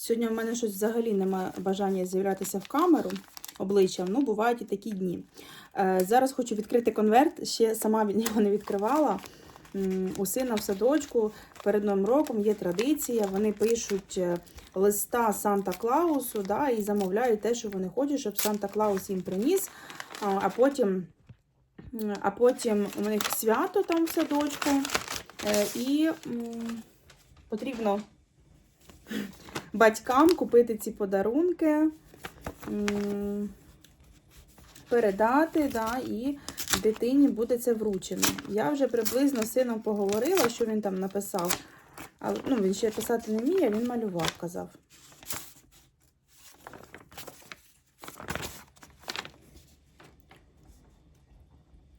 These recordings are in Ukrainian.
Сьогодні в мене щось взагалі немає бажання з'являтися в камеру обличчям. Ну, бувають і такі дні. Е, зараз хочу відкрити конверт, ще сама від нього не відкривала. У сина в садочку перед Новим роком є традиція. Вони пишуть е, листа Санта Клаусу да, і замовляють те, що вони хочуть, щоб Санта Клаус їм приніс. А, а потім, а потім у них свято там в садочку. Е, І потрібно батькам купити ці подарунки, передати, да, і дитині буде це вручено. Я вже приблизно з сином поговорила, що він там написав. Але, ну, він ще писати не вміє, він малював, казав.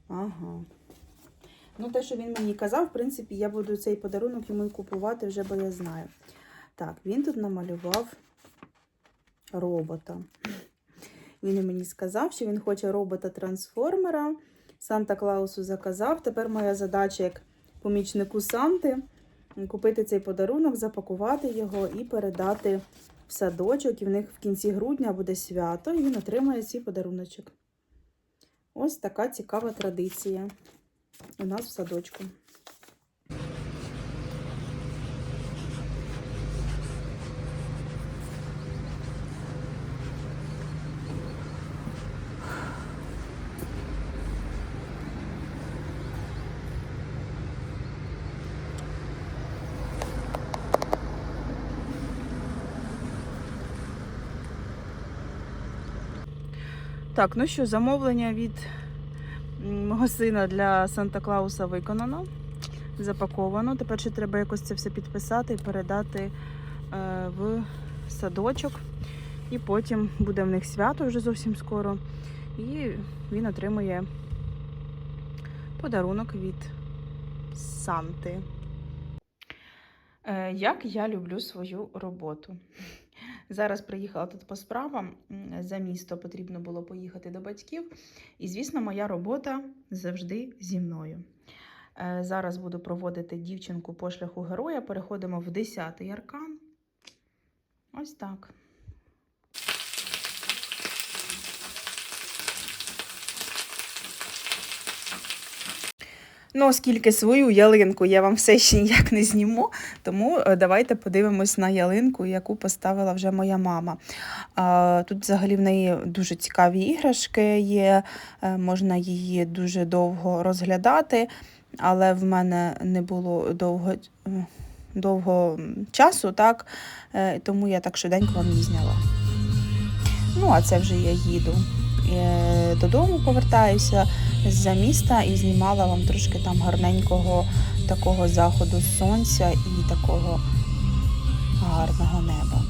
Ага. Ну, те, що він мені казав, в принципі, я буду цей подарунок йому купувати вже, бо я знаю. Так, він тут намалював робота. Він мені сказав, що він хоче робота-трансформера. Санта Клаусу заказав. Тепер моя задача як помічнику Санти купити цей подарунок, запакувати його і передати в садочок. І в них в кінці грудня буде свято, і він отримає цей подаруночок. Ось така цікава традиція у нас в садочку. Так, ну що, замовлення від мого сина для Санта Клауса виконано, запаковано. Тепер ще треба якось це все підписати і передати е, в садочок. І потім буде в них свято вже зовсім скоро. І він отримує подарунок від Санти. Е, Як я люблю свою роботу. Зараз приїхала тут по справам. За місто потрібно було поїхати до батьків. І, звісно, моя робота завжди зі мною. Е, Зараз буду проводити дівчинку по шляху героя. Переходимо в 10-й аркан. Ось так. Ну, оскільки свою ялинку я вам все ще ніяк не зніму, тому е, давайте подивимось на ялинку, яку поставила вже моя мама. Тут взагалі в неї дуже цікаві іграшки є, е, можна її дуже довго розглядати, але в мене не було довго, довго часу, так? Е, тому я так швиденько вам її зняла. Ну, а це вже я їду. Додому повертаюся з-за міста і знімала вам трошки там гарненького такого заходу сонця і такого гарного неба.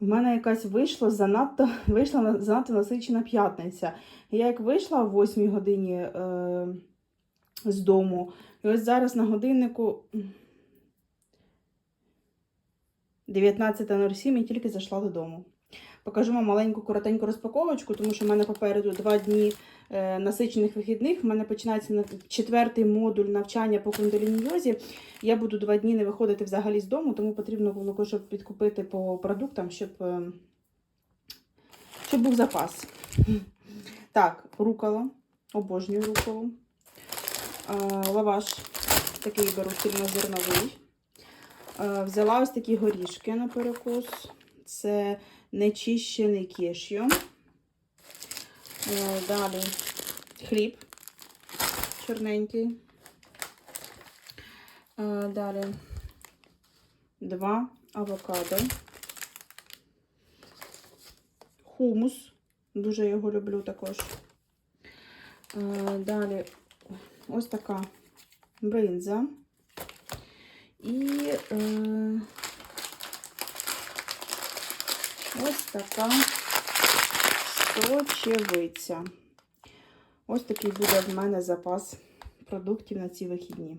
В мене якась вийшла занадто вийшла занадто насичена п'ятниця. Я як вийшла о 8 годині е, з дому, і ось зараз на годиннику 19.07 і тільки зайшла додому. Покажу вам маленьку коротеньку розпаковочку, тому що в мене попереду два дні е, насичених вихідних. В мене починається на- четвертий модуль навчання по кундаліні-йозі. Я буду два дні не виходити взагалі з дому, тому потрібно було кое-що підкупити по продуктам, щоб, е, щоб був запас. Так, рукола. Обожнюю руколу. Е, лаваш такий беру цільнозерновий. Е, Взяла ось такі горішки на перекус. Це нечищений кешю. Е, Далі хліб чорненький. Е, Далі два авокадо. Хумус. Дуже його люблю також. Далі ось така бринза. І е, ось така сочевиця. Ось такий буде в мене запас продуктів на ці вихідні.